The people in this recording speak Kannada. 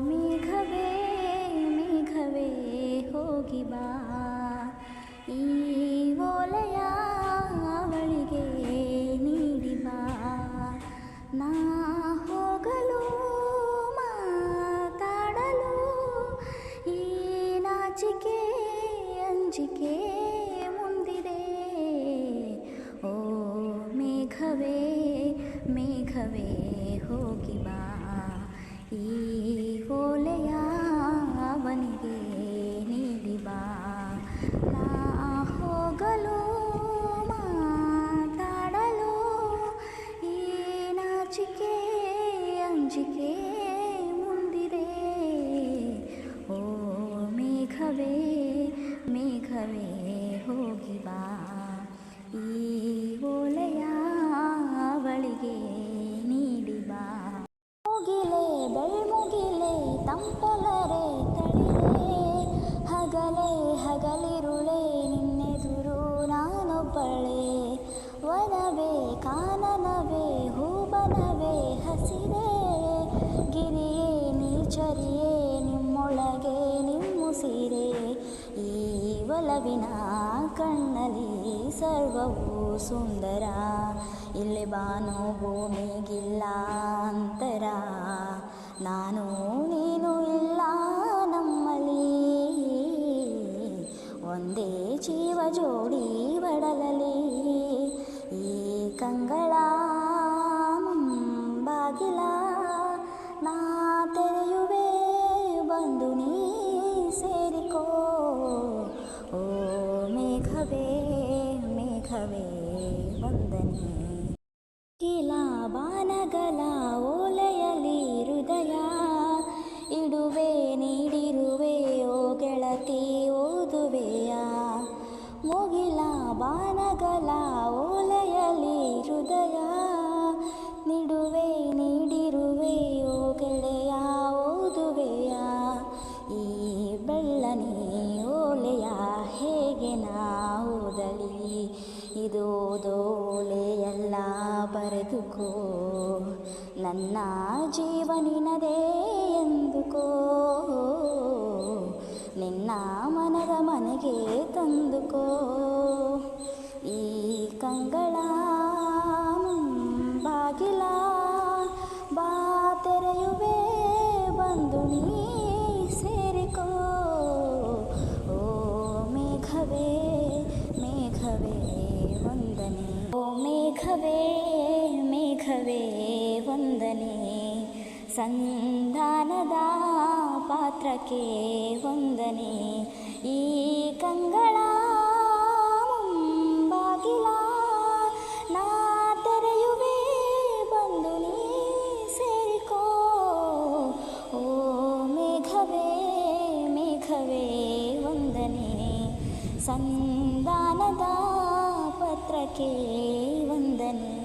ಮೇಘವೇ ಮೇಘವೇ, ಹೋಗಿ ಬಾ. ಈ ನಾ ಹೋಗಲು ಈ ನಾಚಿಕೆ, ಅಂಜಿಕೆ ಮುಂದಿದೆ. ಓ ಮೇಘವೇ ಮೇಘವೇ, ಹೋಗಿ ಬಾ. ಈ ಓಲೆಯ ಅವನಿಗೆ ನೀಡಿ ಬಾ. ನಾ ಹೋಗಲು, ಮಾತಾಡಲು, ಈ ನಾಚಿಕೆ ಅಂಜಿಕೆ ಮುಂದಿದೆ. ಓ ಮೇಘವೇ ಮೇಘವೇ, ಹೋಗಿ ತಂಪಲರೆ ತಳಿದೆ ಹಗಲೇ ಹಗಲಿರುಳೆ, ನಿನ್ನೆದುರು ನಾನೊಬ್ಬಳೆ. ವನವೇ, ಕಾನನವೇ, ಹೂಬನವೇ, ಹಸಿರೇ. ಗಿರಿಯೇ, ನೀಚರಿಯೇ, ನಿಮ್ಮೊಳಗೆ ನಿಮ್ಮುಸಿರೆ ಈ ಒಲವಿನ ಕಣ್ಣಲ್ಲಿ ಸರ್ವವೂ ಸುಂದರ. ಇಲ್ಲಿ ಬಾನು ಭೂಮಿಗಿಲ್ಲ ಅಂತರ ನಾನು ಜೀವ ಜೋಡಿ ಬಡಲಲಿ ಈ ಕಂಗಳ ಬಾಗಿಲ ನಾ ತೆರೆಯುವೆ ಬಂದು ನೀ ಸೇರಿಕೋ ಓ ಮೇಘವೇ ಮೇಘವೇ ವಂದನೆ ಕಿಲ ಬಾನಗಲ ಬಾನಗಲ ಓಲೆಯಲಿ ಹೃದಯ. ನಿಡುವೆ ನೀಡಿರುವೆ, ಓ ಗೆಳೆಯ, ಓದುವೆಯ. ಈ ಬೆಳ್ಳನೆ ಓಲೆಯ ಹೇಗೆ ನಾವುದಲಿ ಇದು ದೋಲೆಯೆಲ್ಲ, ಬರೆದುಕೋ. ನನ್ನ ಜೀವನಿನದೇ ಎಂದುಕೋ. ನಿನ್ನ ಮನದ ಮನೆಗೆ ತಂದುಕೋ ಈ ಕಂಗಳ ಬಾಗಿಲ ಬಾ ತೆರೆಯುವೆ ಬಂದು ನೀ ಸೇರಿಕೋ ಓ ಮೇಘವೇ ಮೇಘವೇ ವಂದನೆ ಓ ಮೇಘವೇ ಮೇಘವೇ ವಂದನೆ ಸಂಧಾನದ ಪಾತ್ರಕ್ಕೆ ಹೊಂದನೆ ಈ ಕಂಗಳ ಬಾಗಿಲ ನಾ ತೆರೆಯುವೆ, ಬಂದು ನೀ ಸೇರಿಕೋ. ಓ ಮೇಘವೇ ಮೇಘವೇ ವಂದನೆ. ಸಂಧಾನದ ಪತ್ರಕ್ಕೆ ವಂದನೆ.